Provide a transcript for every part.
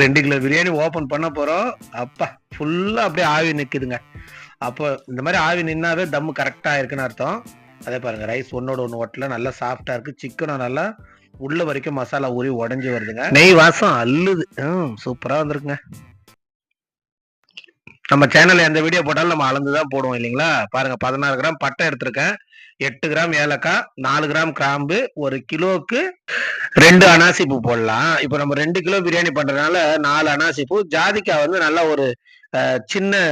ரெண்டு kilo biryani open பண்ண போறோம். அப்பா ஃபுல்லா அப்படியே ஆவி நிக்குதுங்க. அப்போ இந்த மாதிரி ஆவி நின்னாவே தம்மு கரெக்டா இருக்குன்னு அர்த்தம். அதே பாருங்க ரைஸ் ஒன்னோட ஒன்று ஒட்டல நல்லா சாஃப்டா இருக்கு. சிக்கனும் நல்லா உள்ள வரைக்கும் மசாலா ஊறி உடைஞ்சு வருதுங்க. நெய் வாசம் அள்ளுது. ம் சூப்பரா வந்திருக்குங்க. நம்ம சேனல்ல எந்த வீடியோ போட்டாலும் நம்ம அளந்து தான் போடுவோம் இல்லைங்களா? பாருங்க பதினாறு கிராம் பட்டை எடுத்திருக்கேன். எட்டு கிராம் ஏலக்காய் நாலு கிராம் கிராம்பு ஒரு கிலோவுக்கு ரெண்டு அனாசிப்பூ போடலாம். இப்போ நம்ம ரெண்டு கிலோ பிரியாணி பண்றதுனால நாலு அனாசிப்பூ ஜாதிக்காய் வந்து நல்லா ஒரு சின்ன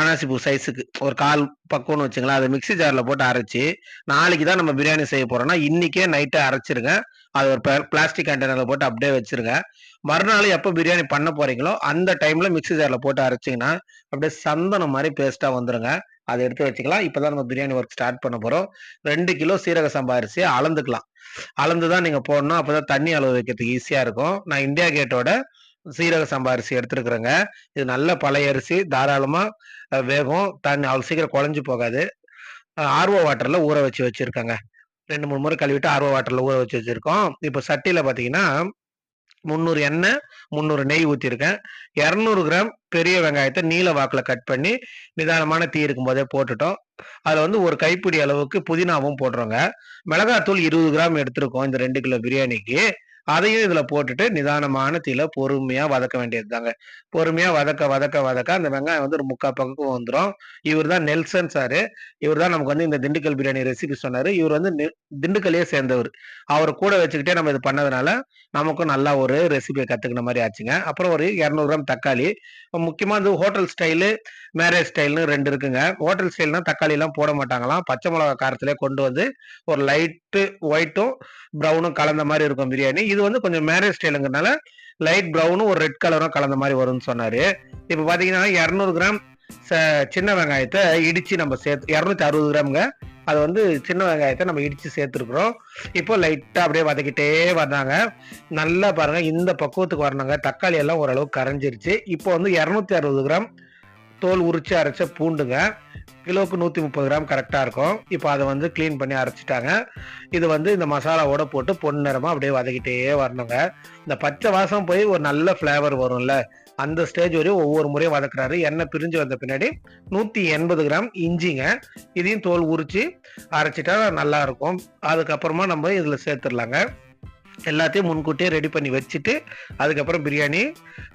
அனாசிப்பூ சைஸுக்கு. ஒரு கால் பக்கம்னு வச்சுங்களேன். அதை மிக்ஸி ஜாரில் போட்டு அரைச்சி நாளைக்கு தான் நம்ம பிரியாணி செய்ய போறோம்னா இன்றைக்கே நைட்டே அரைச்சிருங்க. அது ஒரு பிளாஸ்டிக் கண்டெய்னரில் போட்டு அப்படியே வச்சிருங்க. மறுநாள் எப்போ பிரியாணி பண்ண போறீங்களோ அந்த டைம்ல மிக்ஸி ஜாரில் போட்டு அரைச்சிங்கன்னா அப்படியே சந்தனம் மாதிரி பேஸ்டா வந்துருங்க. அதை எடுத்து வச்சுக்கலாம். இப்போதான் நம்ம பிரியாணி ஒர்க் ஸ்டார்ட் பண்ண போகிறோம் ரெண்டு கிலோ சீரக சம்பா அரிசியை அளந்துக்கலாம். அளந்து தான் நீங்கள் போடணும். அப்போ தான் தண்ணி அளவு வைக்கிறதுக்கு ஈஸியாக இருக்கும். நான் இந்தியா கேட்டோட சீரக சம்பா அரிசி எடுத்துருக்குறேங்க. இது நல்ல பழைய அரிசி. தாராளமாக வேகும். தண்ணி அவ்வளோ சீக்கிரம் குழஞ்சி போகாது. ஆர்வோ வாட்டரில் ஊற வச்சு வச்சுருக்கேங்க. ரெண்டு மூணு முறை கழுவிட்டு ஆர்வோ வாட்டரில் ஊற வச்சு வச்சுருக்கோம். இப்போ சட்டியில் பார்த்தீங்கன்னா முந்நூறு எண்ணெய் முந்நூறு நெய் ஊற்றிருக்கேன் இரநூறு கிராம் பெரிய வெங்காயத்தை நீல வாக்கில் கட் பண்ணி நிதானமான தீ இருக்கும் போதே போட்டுட்டோம். அதில் வந்து ஒரு கைப்பிடி அளவுக்கு புதினாவும் போடுறோங்க. மிளகாத்தூள் இருபது கிராம் எடுத்திருக்கோம் இந்த ரெண்டு கிலோ பிரியாணிக்கு. அதையும் இதில் போட்டுட்டு நிதானமான தீல பொறுமையாக வதக்க வேண்டியது தாங்க பொறுமையாக வதக்க வதக்க வதக்க அந்த வெங்காயம் வந்து ஒரு முக்கால் பக்கம் வந்துடும் இவர் தான் நெல்சன் சாரு. இவர் தான் நமக்கு வந்து இந்த திண்டுக்கல் பிரியாணி ரெசிபி சொன்னார். இவர் வந்து திண்டுக்கல்லையே சேர்ந்தவர். அவர் கூட வச்சுக்கிட்டே நம்ம இது பண்ணதுனால நமக்கும் நல்லா ஒரு ரெசிபியை கத்துக்கின மாதிரி ஆச்சுங்க. அப்புறம் ஒரு இரநூறு கிராம் தக்காளி. முக்கியமா வந்து ஹோட்டல் ஸ்டைலு மேரேஜ் ஸ்டைல்னு ரெண்டு இருக்குங்க. ஹோட்டல் ஸ்டைல்னா தக்காளி எல்லாம் போட மாட்டாங்களாம். பச்சை மிளகா காரத்திலே கொண்டு வந்து ஒரு லைட்டு ஒயிட்டும் ப்ரௌனும் கலந்த மாதிரி இருக்கும் பிரியாணி. இது வந்து கொஞ்சம் மேரேஜ் ஸ்டைலுங்கிறனால லைட் ப்ரௌனும் ஒரு ரெட் கலரும் கலந்த மாதிரி வரும்னு சொன்னாரு. இப்போ பார்த்தீங்கன்னா இரநூறு கிராம் ச- சின்ன வெங்காயத்தை இடிச்சு நம்ம சேர்த்து இரநூத்தி அறுபது கிராம்ங்க. அது வந்து சின்ன வெங்காயத்தை நம்ம இடித்து சேர்த்துருக்குறோம். இப்போ லைட்டாக அப்படியே வதக்கிட்டே வந்தாங்க நல்லா பாருங்க இந்த பக்குவத்துக்கு வரணுங்க. தக்காளி எல்லாம் ஓரளவு கரைஞ்சிருச்சு. இப்போ வந்து இரநூத்தி அறுபது கிராம் தோல் உரிச்சு அரைச்ச பூண்டுங்க. கிலோவுக்கு நூற்றி முப்பது கிராம் கரெக்டாக இருக்கும். இப்போ அதை வந்து க்ளீன் பண்ணி அரைச்சிட்டாங்க. இது வந்து இந்த மசாலாவோட போட்டு பொன்னிறமாக அப்படியே வதக்கிட்டே வரணுங்க. இந்த பச்சை வாசம் போய் ஒரு நல்ல ஃப்ளேவர் வரும்ல. அந்த ஸ்டேஜ் வரையும் ஒவ்வொரு முறையும் வதக்குறாரு. எண்ணெய் பிரிஞ்சு வந்த பின்னாடி நூற்றி எண்பது கிராம் இஞ்சிங்க. இதையும் தோல் உரிச்சு அரைச்சிட்டா நல்லா இருக்கும். அதுக்கப்புறமா நம்ம இதில் சேர்த்துடலாங்க. எல்லாத்தையும் முன்கூட்டியே ரெடி பண்ணி வச்சுட்டு அதுக்கப்புறம் பிரியாணி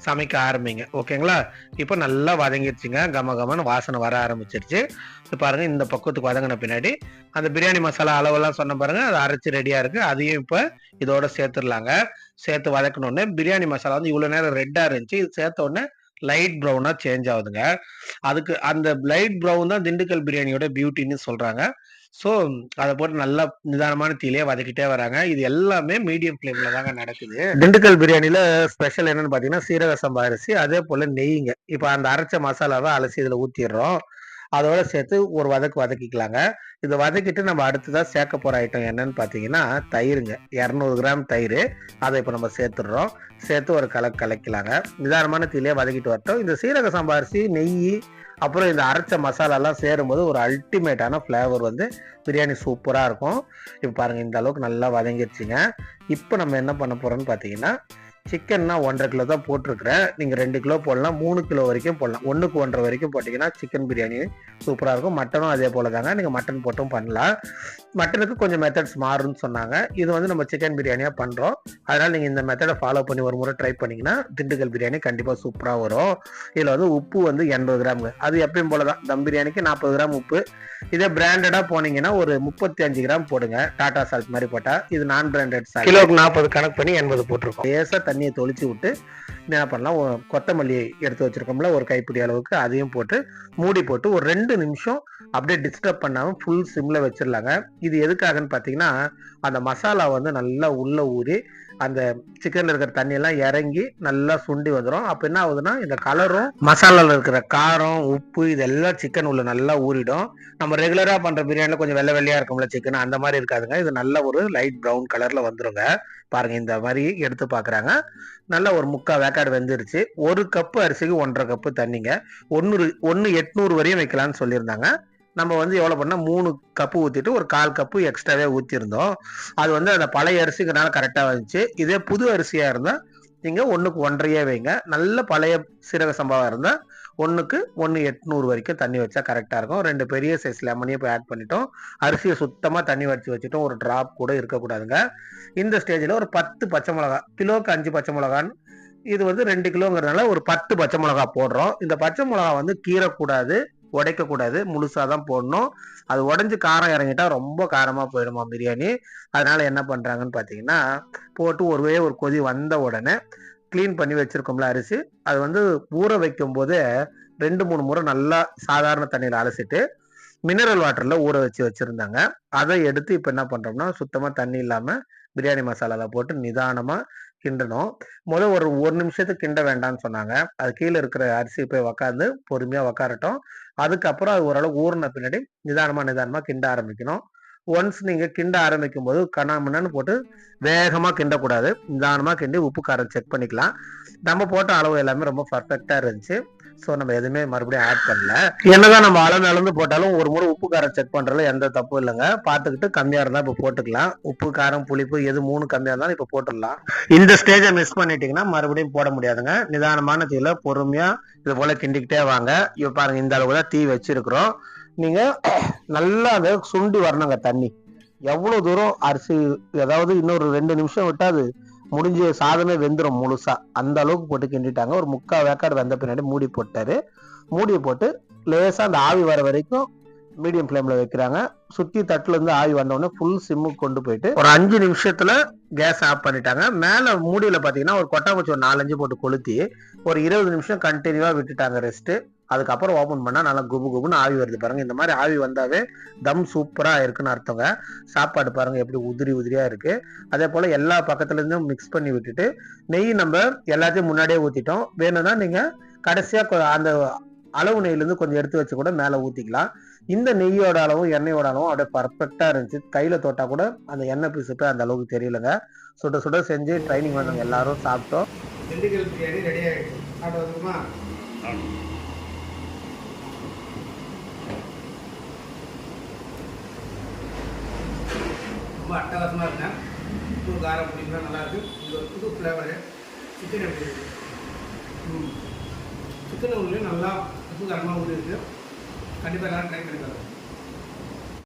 சமைக்க ஆரம்பிங்க. ஓகேங்களா? இப்போ நல்லா வதங்கிடுச்சுங்க. கம கமன்னு வாசனை வர ஆரம்பிச்சிருச்சு. இப்போ பாருங்க இந்த பக்கத்துக்கு வதங்கின பின்னாடி அந்த பிரியாணி மசாலா அளவெல்லாம் சொன்ன பாருங்க அது அரைச்சு ரெடியா இருக்கு. அதையும் இப்போ இதோட சேர்த்துடலாங்க. சேர்த்து வதக்கணுன்னே பிரியாணி மசாலா வந்து இவ்வளோ நேரம் ரெட்டாக இருந்துச்சு. இது சேர்த்த உடனே லைட் ப்ரௌனாக சேஞ்ச் ஆகுதுங்க. அதுக்கு அந்த லைட் ப்ரௌன் தான் திண்டுக்கல் பிரியாணியோட பியூட்டின்னு சொல்கிறாங்க ஸோ அதை போட்டு நல்லா நிதானமான தீலையே வதக்கிட்டே வராங்க. இது எல்லாமே மீடியம் ஃப்ளேமில் தாங்க நடக்குது. திண்டுக்கல் பிரியாணியில் ஸ்பெஷல் என்னன்னு பார்த்தீங்கன்னா சீரக சம்பா அரிசி அதே போல் நெய்ங்க. இப்போ அந்த அரைச்ச மசாலாவை அலசி இதில் ஊற்றிடுறோம் அதோட சேர்த்து ஒரு வதக்கு வதக்கிக்கலாங்க. இதை வதக்கிட்டு நம்ம அடுத்ததாக சேர்க்க போற ஐட்டம் என்னன்னு பாத்தீங்கன்னா தயிருங்க. இரநூறு கிராம் தயிர். அதை இப்போ நம்ம சேர்த்துடுறோம். சேர்த்து ஒரு கலக்கு கலக்கலாங்க. நிதானமான தீலையே வதக்கிட்டு வரட்டும். இந்த சீரக சம்பாரிசி நெய் அப்புறம் இந்த அரைச்ச மசாலாலாம் சேரும்போது ஒரு அல்டிமேட்டான ஃப்ளேவர் வந்து பிரியாணி சூப்பராக இருக்கும். இப்போ பாருங்கள் இந்த அளவுக்கு நல்லா வதங்கிடுச்சிங்க இப்போ நம்ம என்ன பண்ண போகிறோம்னு பார்த்தீங்கன்னா சிக்கன்னா ஒன்றரை கிலோ தான் போட்டிருக்கிறேன். நீங்கள் ரெண்டு கிலோ போடலாம் மூணு கிலோ வரைக்கும் போடலாம். ஒன்றுக்கு ஒன்றரை வரைக்கும் போட்டிங்கன்னா சிக்கன் பிரியாணி சூப்பராக இருக்கும். மட்டனும் அதே போல தாங்க. நீங்கள் மட்டன் போட்டும் பண்ணலாம். மட்டனுக்கு கொஞ்சம் மெத்தட்ஸ் மாறும்னு சொன்னாங்க. இது வந்து நம்ம சிக்கன் பிரியாணியாக பண்ணுறோம் அதனால் நீங்கள் இந்த மெத்தடை ஃபாலோ பண்ணி ஒரு முறை ட்ரை பண்ணிங்கன்னா திண்டுக்கல் பிரியாணி கண்டிப்பாக சூப்பராக வரும். இதில் வந்து உப்பு வந்து எண்பது கிராமுங்க. அது எப்பயும் போல தான். தம் பிரியாணிக்கு நாற்பது கிராம் உப்பு. இதே பிராண்டடா போனீங்கன்னா ஒரு முப்பத்தி அஞ்சு கிராம் போடுங்க. டாடா சால்ட் மாதிரி போட்டா. இது நான் பிராண்டட் சால்ட் கிலோக்கு நாற்பது கணக்கு பண்ணி எண்பது போட்டிருக்கோம். லேசா தண்ணியை தொளிச்சு விட்டு என்ன பண்ணலாம் கொத்தமல்லி எடுத்து வச்சிருக்கோம்ல ஒரு கைப்பிடி அளவுக்கு அதையும் போட்டு மூடி போட்டு ஒரு ரெண்டு நிமிஷம் அப்படியே டிஸ்டர்ப் பண்ணாம ஃபுல் சிம்ல வச்சிடலாங்க. இது எதுக்காகன்னு பாத்தீங்கன்னா அந்த மசாலா வந்து நல்லா உள்ள ஊறி அந்த சிக்கன்ல இருக்கிற தண்ணி எல்லாம் இறங்கி நல்லா சுண்டி வந்துடும் அப்ப என்ன ஆகுதுன்னா இந்த கலரும் மசாலால இருக்கிற காரம் உப்பு இதெல்லாம் சிக்கன் உள்ள நல்லா ஊறிடும். நம்ம ரெகுலரா பண்ற பிரியாணில கொஞ்சம் வெள்ளை வெள்ளையா இருக்கும்ல சிக்கன் அந்த மாதிரி இருக்காதுங்க. இது நல்ல ஒரு லைட் ப்ரௌன் கலர்ல வந்துருங்க. பாருங்க இந்த மாதிரி எடுத்து பாக்குறாங்க. நல்ல ஒரு முக்கா வேக்காடு வெந்துருச்சு. ஒரு கப்பு அரிசிக்கு ஒன்றரை கப்பு தண்ணிங்க. ஒன்னு ஒன்னு எட்நூறு வரையும் வைக்கலாம்னு சொல்லியிருந்தாங்க. நம்ம வந்து எவ்வளோ பண்ணால் மூணு கப்பு ஊற்றிட்டு ஒரு கால் கப்பு எக்ஸ்ட்ராவே ஊற்றிருந்தோம் அது வந்து அந்த பழைய அரிசிங்கிறனால கரெக்டாக வந்துச்சு. இதே புது அரிசியாக இருந்தால் நீங்கள் ஒன்றுக்கு ஒன்றரையே வைங்க. நல்ல பழைய சீரக சம்பாவாக இருந்தால் ஒன்றுக்கு ஒன்று எட்நூறு வரைக்கும் தண்ணி வச்சா கரெக்டாக இருக்கும். ரெண்டு பெரிய சைஸ் லெமனையும் இப்போ ஆட் பண்ணிட்டோம். அரிசியை சுத்தமாக தண்ணி வடிச்சு வச்சுட்டோம். ஒரு ட்ராப் கூட இருக்கக்கூடாதுங்க. இந்த ஸ்டேஜில் ஒரு பத்து பச்சை மிளகா கிலோக்கு அஞ்சு பச்சை மிளகான்னு இது வந்து ரெண்டு கிலோங்கிறதுனால ஒரு பத்து பச்சை மிளகா போடுறோம். இந்த பச்சை மிளகா வந்து கீறக்கூடாது. உடைக்கக்கூடாது. முழுசாக தான் போடணும். அது உடஞ்சி காரம் இறங்கிட்டா ரொம்ப காரமாக போயிடுமா பிரியாணி. அதனால என்ன பண்ணுறாங்கன்னு பார்த்தீங்கன்னா போட்டு ஒருவே ஒரு கொதி வந்த உடனே க்ளீன் பண்ணி வச்சிருக்கோம்ல அரிசி. அது வந்து ஊற வைக்கும் போது ரெண்டு மூணு முறை நல்லா சாதாரண தண்ணியில் அலசிட்டு மினரல் வாட்டரில் ஊற வச்சு வச்சுருந்தாங்க. அதை எடுத்து இப்போ என்ன பண்ணுறோம்னா சுத்தமாக தண்ணி இல்லாமல் பிரியாணி மசாலாவில் போட்டு நிதானமாக கிண்டணும். முதல் ஒரு ஒரு நிமிஷத்துக்கு கிண்ட வேண்டாம்னு சொன்னாங்க. அது கீழே இருக்கிற அரிசி போய் உக்காந்து பொறுமையாக உக்காரட்டும். அதுக்கப்புறம் அது ஓரளவு ஊறின பின்னாடி நிதானமாக நிதானமாக கிண்ட ஆரம்பிக்கணும். ஒன்ஸ் நீங்கள் கிண்ட ஆரம்பிக்கும் போது கண்ணாமண்ணு போட்டு வேகமாக கிண்டக்கூடாது. நிதானமாக கிண்டி உப்பு காரம் செக் பண்ணிக்கலாம். நம்ம போட்ட அளவு எல்லாமே ரொம்ப பர்ஃபெக்டாக இருந்துச்சு. ஸோ நம்ம எதுவுமே மறுபடியும் ஆட் பண்ணல. என்னதான் நம்ம அளந்து அளந்து போட்டாலும் ஒரு முறை உப்பு காரம் செக் பண்றதுல எந்த தப்பும் இல்லைங்க. பார்த்துக்கிட்டு கம்மியா இருந்தா இப்போ போட்டுக்கலாம். உப்பு காரம் புளிப்பு எது மூணு கம்மியா இருந்தாலும் இப்போ போட்டுடலாம். இந்த ஸ்டேஜை மிஸ் பண்ணிட்டீங்கன்னா மறுபடியும் போட முடியாதுங்க. நிதானமான தீயில பொறுமையா இது போல கிண்டிக்கிட்டே வாங்க. இப்போ பாருங்க இந்த அளவு தான் தீ வச்சிருக்கிறோம். நீங்க நல்லா அதை சுண்டி வரணுங்க தண்ணி. எவ்வளவு தூரம் அரிசி அதாவது இன்னொரு ரெண்டு நிமிஷம் விட்டா அது முடிஞ்ச சாதமே வெந்துடும் முழுசா. அந்த அளவுக்கு போட்டு கிண்டிட்டாங்க. ஒரு முக்கால் வேக்காடு வெந்த பின்னாடி மூடி போட்டாரு. மூடியை போட்டு லேசா அந்த ஆவி வர வரைக்கும் மீடியம் ஃப்ளேம்ல வைக்கிறாங்க. சுத்தி தட்டுல இருந்து ஆவி வந்தவொடனே ஃபுல் சிம்முக்கு கொண்டு போயிட்டு ஒரு அஞ்சு நிமிஷத்துல கேஸ் ஆஃப் பண்ணிட்டாங்க. மேல மூடியில பாத்தீங்கன்னா ஒரு கொட்டாங்குச்சி ஒரு நாலஞ்சு போட்டு கொளுத்தி ஒரு இருபது நிமிஷம் கண்டினியூவா விட்டுட்டாங்க ரெஸ்ட் அதுக்கப்புறம் ஓப்பன் பண்ணால் நல்லா குபு குபுன்னு ஆவி வருது பாருங்க. இந்த மாதிரி ஆவி வந்தாவே தம் சூப்பராக இருக்குன்னு அர்த்தங்க. சாப்பாடு பாருங்க எப்படி உதிரி உதிரியா இருக்கு. அதே போல எல்லா பக்கத்துலேருந்தும் மிக்ஸ் பண்ணி விட்டுட்டு நெய் நம்ம எல்லாத்தையும் முன்னாடியே ஊற்றிட்டோம் வேணும்னா நீங்கள் கடைசியாக அந்த அளவு நெய்லேருந்து கொஞ்சம் எடுத்து வச்சு கூட மேலே ஊற்றிக்கலாம் இந்த நெய்யோட அளவும் எண்ணெயோட அளவும் அப்படியே பர்ஃபெக்டாக இருந்துச்சு. கையில் தொட்டால் கூட அந்த எண்ணெய் பிசுப்பு அந்த அளவுக்கு தெரியலங்க. சுட சுட செஞ்சு ட்ரைனிங் வந்தவங்க எல்லாரும் சாப்பிட்டோம். திண்டுக்கல் பிரியாணி ரெடி ஆகிடுச்சு சாப்பிட வந்துருமா ரொம்ப அட்டகாசமாக இருக்கேன் உப்பு காரம் பிடிக்கலாம் நல்லாயிருக்கு இது ஒரு புது ஃப்ளேவரு சிக்கன் எப்படி இருக்கு? சிக்கன் உள்ளே நல்லா உப்பு காரமாக உள்ளே இருக்குது கண்டிப்பாக எல்லோரும் ட்ரை பண்ணி பாருங்க.